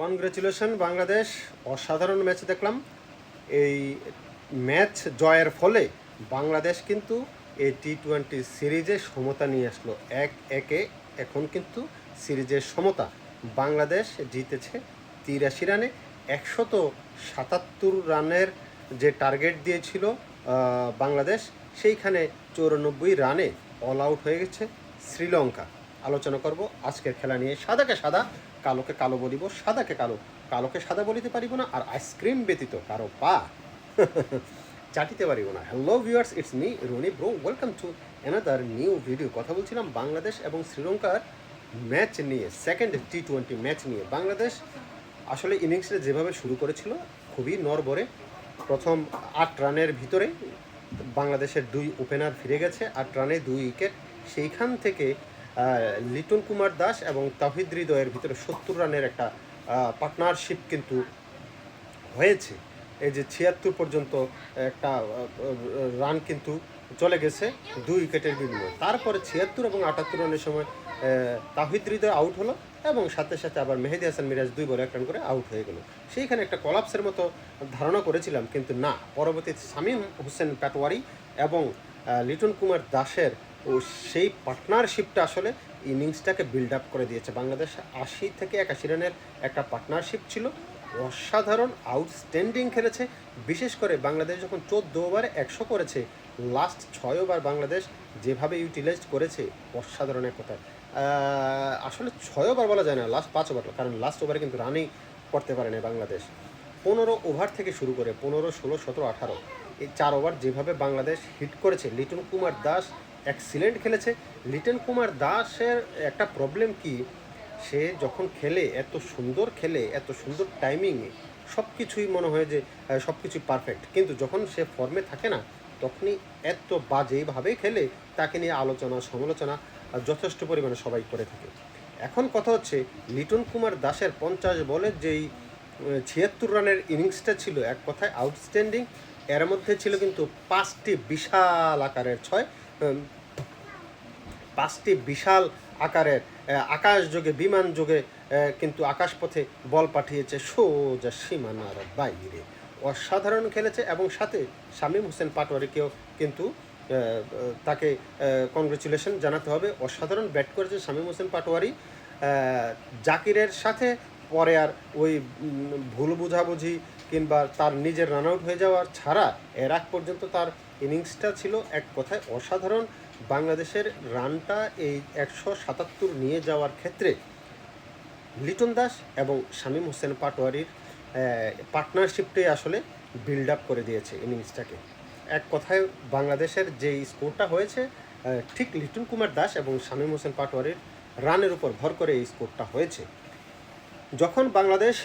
Congratulation Bangladesh অসাধারণ match দেখলাম। এই ম্যাচ জয়ের ফলে বাংলাদেশ কিন্তু এই টি টোয়েন্টি সিরিজে সমতা নিয়ে আসলো। এক একে এখন কিন্তু সিরিজের সমতা। বাংলাদেশ জিতেছে তিরাশি রানে। একশত সাতাত্তর রানের যে টার্গেট দিয়েছিল বাংলাদেশ, সেইখানে চৌরানব্বই রানে অল আউট হয়ে গেছে শ্রীলঙ্কা। আলোচনা করব আজকের খেলা নিয়ে। সাদাকে সাদা কালোকে কালো বলিব, সাদাকে কালো, কালোকে সাদা বলিতে পারিব না, আর আইসক্রিম ব্যতীত কারও পা। চাটিতে পারিব না। Hello viewers it's me Rony bro welcome to another new video কথা বলছিলাম বাংলাদেশ এবং শ্রীলঙ্কার ম্যাচ নিয়ে সেকেন্ড টি টোয়েন্টি ম্যাচ নিয়ে। বাংলাদেশ আসলে ইনিংসটা যেভাবে শুরু করেছিল, খুবই নরবরে প্রথম আট রানের ভিতরে বাংলাদেশের দুই ওপেনার ফিরে গেছে, আট রানে দুই উইকেট সেইখান থেকে লিটন কুমার দাস এবং তাহিদ হৃদয়ের ভিতরে সত্তর রানের একটা পার্টনারশিপ কিন্তু হয়েছে। এই যে ছিয়াত্তর পর্যন্ত একটা রান কিন্তু চলে গেছে দুই উইকেটের বিনিময়ে। তারপরে ছিয়াত্তর এবং আটাত্তর রানের সময় তাহিদ হৃদয় আউট হলো এবং সাথে সাথে আবার মেহেদি হাসান মিরাজ দুই বলে এক রান করে আউট হয়ে গেল। সেইখানে একটা কলাপসের মতো ধারণা করেছিলাম, কিন্তু না। পরবর্তীতে শামীম হোসেন পাটোয়ারি এবং লিটন কুমার দাসের ও সেই পার্টনারশিপটা আসলে ইনিংসটাকে বিল্ড আপ করে দিয়েছে। বাংলাদেশ আশি থেকে একাশি রানের একটা পার্টনারশিপ ছিল। অসাধারণ আউটস্ট্যান্ডিং খেলেছে। বিশেষ করে বাংলাদেশ যখন চোদ্দ ওভারে একশো করেছে লাস্ট ছয় ওভার বাংলাদেশ যেভাবে ইউটিলাইজ করেছে, অসাধারণ এক কথা আসলে ছয় ওভার বলা যায় না লাস্ট পাঁচ ওভার কারণ লাস্ট ওভারে কিন্তু রানই করতে পারে না বাংলাদেশ। পনেরো ওভার থেকে শুরু করে পনেরো, ষোলো, সতেরো, আঠারো, এই চার ওভার যেভাবে বাংলাদেশ হিট করেছে, লিটন কুমার দাস এক্সিলেন্ট খেলেছে। লিটন কুমার দাসের একটা প্রবলেম কি? সে যখন খেলে, এত সুন্দর খেলে, এত সুন্দর টাইমিংয়ে সব কিছুই মনে হয় যে সব কিছুই পারফেক্ট কিন্তু যখন সে ফর্মে থাকে না, তখনই এত বাজেভাবেই খেলে, তাকে নিয়ে আলোচনা, সমালোচনা যথেষ্ট পরিমাণে সবাই করে থাকে। এখন কথা হচ্ছে লিটন কুমার দাসের পঞ্চাশ বলে যেই ছিয়াত্তর রানের ইনিংসটা ছিল, এক কথায় আউটস্ট্যান্ডিং এর মধ্যে ছিল কিন্তু পাঁচটি বিশাল আকারের ছয়। পাঁচটি বিশাল আকারের আকাশ যোগে, বিমান যোগে কিন্তু আকাশপথে বল পাঠিয়েছে সোজা সীমানার বাইরে। অসাধারণ খেলেছে এবং সাথে শামীম হোসেন পাটোয়ারিকেও কিন্তু তাকে কংগ্রেচুলেশন জানাতে হবে। অসাধারণ ব্যাট করেছে শামীম হোসেন পাটোয়ারি। জাকিরের সাথে পরে আর ওই ভুল বুঝাবুঝি কিংবা তার নিজের রান আউট হয়ে যাওয়ার ছাড়া এর আগ পর্যন্ত তার ইনিংসটা ছিল এক কথায় অসাধারণ। বাংলাদেশের রানটা এই একশো সাতাত্তর নিয়ে যাওয়ার ক্ষেত্রে লিটন দাস এবং শামীম হোসেন পাটোয়ারির পার্টনারশিপটাই আসলে বিল্ড আপ করে দিয়েছে ইনিংসটাকে। এক কথায় বাংলাদেশের যে স্কোরটা হয়েছে ঠিক লিটন কুমার দাস এবং শামীম হোসেন পাটোয়ারির রানের উপর ভর করে এই স্কোরটা হয়েছে। যখন বাংলাদেশ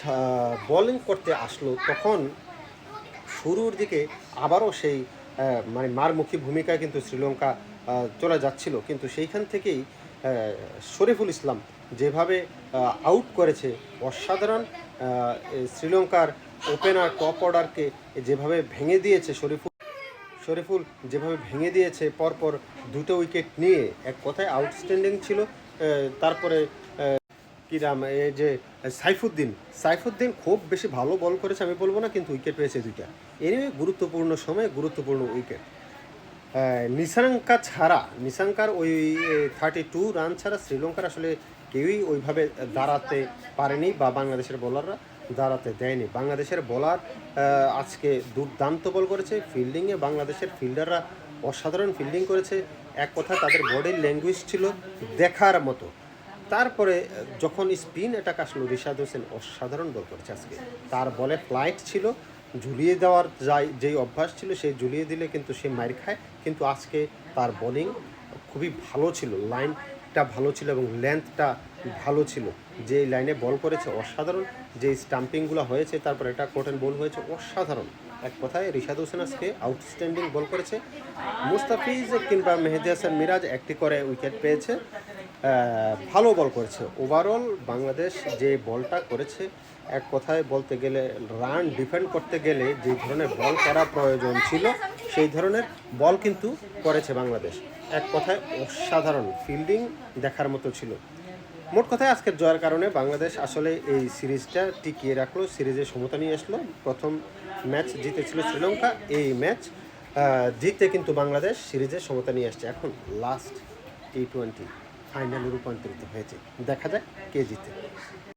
বোলিং করতে আসলো, তখন শুরুর দিকে আবারও সেই মানে মারমুখী ভূমিকায় কিন্তু শ্রীলঙ্কা চলে যাচ্ছিল। কিন্তু সেইখান থেকেই শরীফুল ইসলাম যেভাবে আউট করেছে, অসাধারণ শ্রীলঙ্কার ওপেনার টপ অর্ডারকে যেভাবে ভেঙে দিয়েছে শরীফুল শরীফুল যেভাবে ভেঙে দিয়েছে পরপর দুটো উইকেট নিয়ে, এক কথায় আউটস্ট্যান্ডিং ছিল। তারপরে কি নাম, এই যে সাইফুদ্দিন সাইফুদ্দিন খুব বেশি ভালো বল করেছে আমি বলব না, কিন্তু উইকেট পেয়েছে দুইটা। এনিওয়ে গুরুত্বপূর্ণ সময়ে গুরুত্বপূর্ণ উইকেট নিশাঙ্কা ছাড়া, নিশাঙ্কার ওই থার্টি টু রান ছাড়া শ্রীলঙ্কার আসলে কেউই ওইভাবে দাঁড়াতে পারেনি বা বাংলাদেশের বোলাররা দাঁড়াতে দেয়নি। বাংলাদেশের বোলার আজকে দুর্দান্ত বল করেছে। ফিল্ডিংয়ে বাংলাদেশের ফিল্ডাররা অসাধারণ ফিল্ডিং করেছে। এক কথা, তাদের বডির ল্যাঙ্গুয়েজ ছিল দেখার মতো। তারপরে যখন স্পিন অ্যাটাক আসলো, রিশাদ হোসেন অসাধারণ বল করেছে আজকে। তার বলে ফ্লাইট ছিল। ঝুলিয়ে দেওয়ার যাই যেই অভ্যাস ছিল সেই ঝুলিয়ে দিলে কিন্তু সে মার খায়। কিন্তু আজকে তার বোলিং খুবই ভালো ছিল। লাইনটা ভালো ছিল এবং লেন্থটা ভালো ছিল। যে লাইনে বল করেছে, অসাধারণ। যে স্টাম্পিংগুলো হয়েছে, তারপর এটা কোটেন বল হয়েছে, অসাধারণ। এক কথায় রিশাদ হোসেন আজকে আউটস্ট্যান্ডিং বল করেছে। মুস্তাফিজ কিংবা মেহেদি হাসান মিরাজ একটি করে উইকেট পেয়েছে। ভালো বল করেছে। ওভারঅল বাংলাদেশ যে বলটা করেছে, এক কথায় বলতে গেলে রান ডিফেন্ড করতে গেলে যে ধরনের বল করা প্রয়োজন ছিল, সেই ধরনের বল কিন্তু করেছে বাংলাদেশ। এক কথায় অসাধারণ ফিল্ডিং দেখার মতো ছিল। মোট কথায় আজকের জয়ের কারণে বাংলাদেশ আসলে এই সিরিজটা টিকিয়ে রাখল, সিরিজে সমতা নিয়ে আসলো। প্রথম ম্যাচ জিতেছিল শ্রীলঙ্কা, এই ম্যাচ জিতে কিন্তু বাংলাদেশ সিরিজে সমতা নিয়ে আসছে। এখন লাস্ট টি টোয়েন্টি ফাইনালে রূপান্তরিত হয়েছে। দেখা যাক কে জিতে।